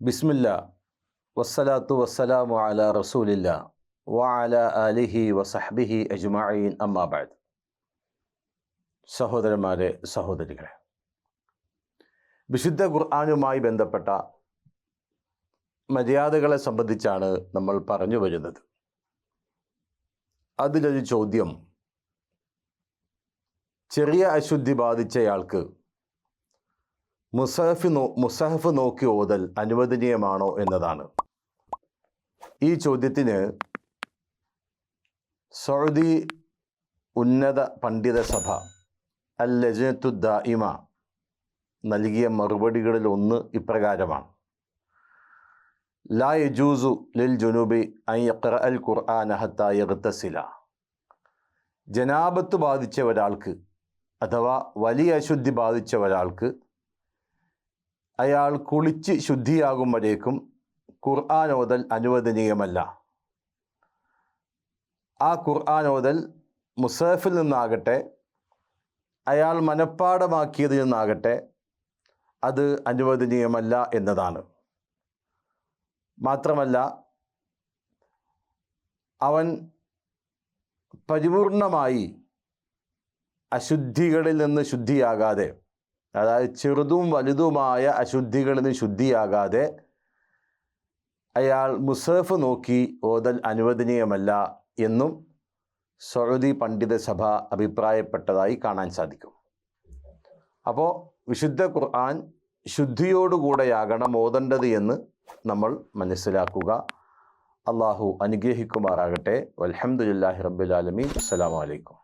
ബിസ്മില്ല. വസ്സലാത്തു വസ്സലാമു അല റസൂലില്ല. വഅല അലിഹി വസഹ്ബിഹി അജ്മഈൻ. അമ്മാബാദ് സഹോദരന്മാരെ സഹോദരികളെ. വിശുദ്ധ ഖുർആാനുമായി ബന്ധപ്പെട്ട മര്യാദകളെ സംബന്ധിച്ചാണ് നമ്മൾ പറഞ്ഞു വരുന്നത്. അതിലൊരു ചോദ്യം ചെറിയ അശുദ്ധി ബാധിച്ചയാൾക്ക് മുസഹഫ് നോ മുസഹഫ് നോക്കി ഓതൽ അനുവദനീയമാണോ എന്നതാണ്. ഈ ചോദ്യത്തിന് സൗദി ഉന്നത പണ്ഡിത സഭ അൽ ലജനത്തു ദായിമ നൽകിയ മറുപടികളിൽ ഒന്ന് ഇപ്രകാരമാണ്. ലാ യജൂസു ലിൽ ജുനുബി ഐ അൽ ഖുർആൻ ഹത്ത യഗ്തസില. ജനാപത്ത് ബാധിച്ച ഒരാൾക്ക് അഥവാ വലിയ അശുദ്ധി ബാധിച്ച ഒരാൾക്ക് അയാൾ കുളിച്ച് ശുദ്ധിയാകുമ്പോഴേക്കും ഖുർആൻ ഓതൽ അനുവദനീയമല്ല. ആ ഖുർആൻ ഓതൽ മുസഫിൽ നിന്നാകട്ടെ അയാൾ മനഃപ്പാടമാക്കിയതിൽ നിന്നാകട്ടെ അത് അനുവദനീയമല്ല എന്നതാണ്. മാത്രമല്ല അവൻ പരിപൂർണമായി അശുദ്ധികളിൽ നിന്ന് ശുദ്ധിയാകാതെ അതായത് ചെറുതും വലുതുമായ അശുദ്ധികളിൽ നിന്ന് ശുദ്ധിയാകാതെ അയാൾ മുസഫ് നോക്കി ഓതൽ അനുവദനീയമല്ല എന്നും സൗദി പണ്ഡിത സഭ അഭിപ്രായപ്പെട്ടതായി കാണാൻ സാധിക്കും. അപ്പോൾ വിശുദ്ധ ഖുർആൻ ശുദ്ധിയോടുകൂടെയാകണം ഓതേണ്ടത് എന്ന് നമ്മൾ മനസ്സിലാക്കുക. അള്ളാഹു അനുഗ്രഹിക്കുമാറാകട്ടെ. വലഹമുല്ലാഹി റബ്ബുലാലമീൻ അസ്സലാമലൈക്കും